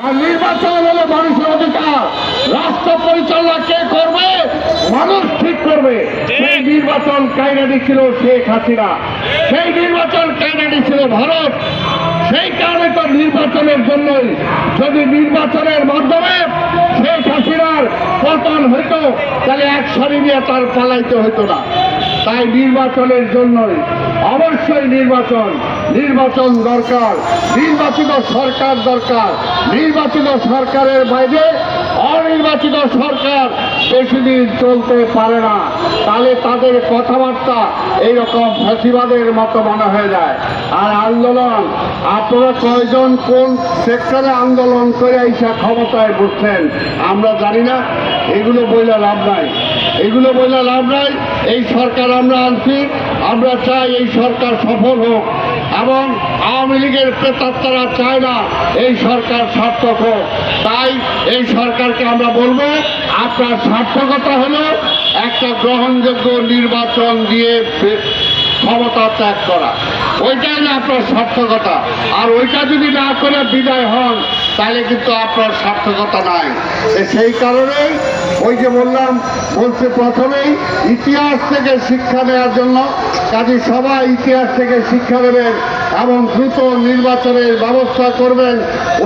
আর নির্বাচন হলো মানুষের অধিকার। রাষ্ট্র পরিচালনা কে করবে? মানুষ ঠিক করবে। সেই নির্বাচন কায়না দিচ্ছিল শেখ হাসিনা। সেই নির্বাচন কায়না দিচ্ছিল ভারত। সেই কারণে তো নির্বাচনের জন্যই যদি নির্বাচনের মাধ্যমে শেখ হাসিনার পতন হইতো তাহলে এক সারি নিয়ে তার পালাইতে হতো না। তাই নির্বাচনের জন্যই অবশ্যই নির্বাচন নির্বাচন দরকার, নির্বাচিত সরকার দরকার, নির্বাচিত সরকারের বাইরে অনির্বাচিত সরকার বেশি দিন চলতে পারে না। তাহলে তাদের কথাবার্তা এইরকম ফ্যাসিবাদের মতো মনে হয়ে যায়। আর আন্দোলন, আপনারা কয়জন কোন সেক্টরে আন্দোলন করে এইসব ক্ষমতায় বসছেন আমরা জানি না, এগুলো বইলে লাভ নাই। এগুলো বললাম নাই। এই সরকার আমরা আনছি, আমরা চাই এই সরকার সফল হোক এবং আওয়ামী লীগের প্রেতাত্মারা চায় না এই সরকার সার্থক হোক। তাই এই সরকারকে আমরা বলব, আপনার সার্থকতা হলো একটা গ্রহণযোগ্য নির্বাচন দিয়ে ক্ষমতা ত্যাগ করা। ওইটাই না আপনার সার্থকতা। আর ওইটা যদি না করে বিদায় হন, তাহলে কিন্তু আপনার সার্থকতা নাই। সেই কারণে ওই যে বললাম, বলছে প্রথমেই ইতিহাস থেকে শিক্ষা নেওয়ার জন্য। কাজে সবাই ইতিহাস থেকে শিক্ষা নেবেন। এবং দ্রুত নির্বাচনের ব্যবস্থা করবেন।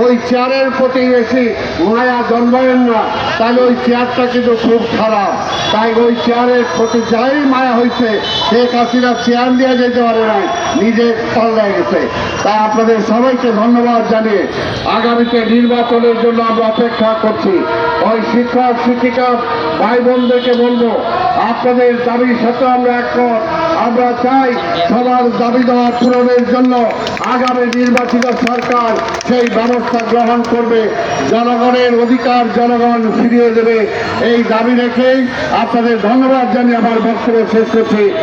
ওই চেয়ারের প্রতি বেশি মায়া জন্মাবেন না। তাহলে ওই চেয়ারটা কিন্তু খুব খারাপ। তাই ওই চেয়ারের প্রতি যাই মায়া হয়েছে শেখ হাসিনা চেয়ার দিয়ে যেতে পারে নাই, নিজে পাল্লায় গেছে। তাই আপনাদের সবাইকে ধন্যবাদ জানিয়ে আগামীতে নির্বাচনের জন্য আমরা অপেক্ষা করছি। ওই শিক্ষক, শিক্ষিকা ভাই বোনদেরকে বলব, আপনাদের দাবির সাথে আমরা একমত। আমরা চাই সবার দাবি দেওয়া পূরণের জন্য আগামী নির্বাচিত সরকার সেই ব্যবস্থা গ্রহণ করবে। জনগণের অধিকার জনগণ ফিরিয়ে দেবে। এই দাবি রেখেই আপনাদের ধন্যবাদ জানিয়ে আমার বক্তব্য শেষ করছি।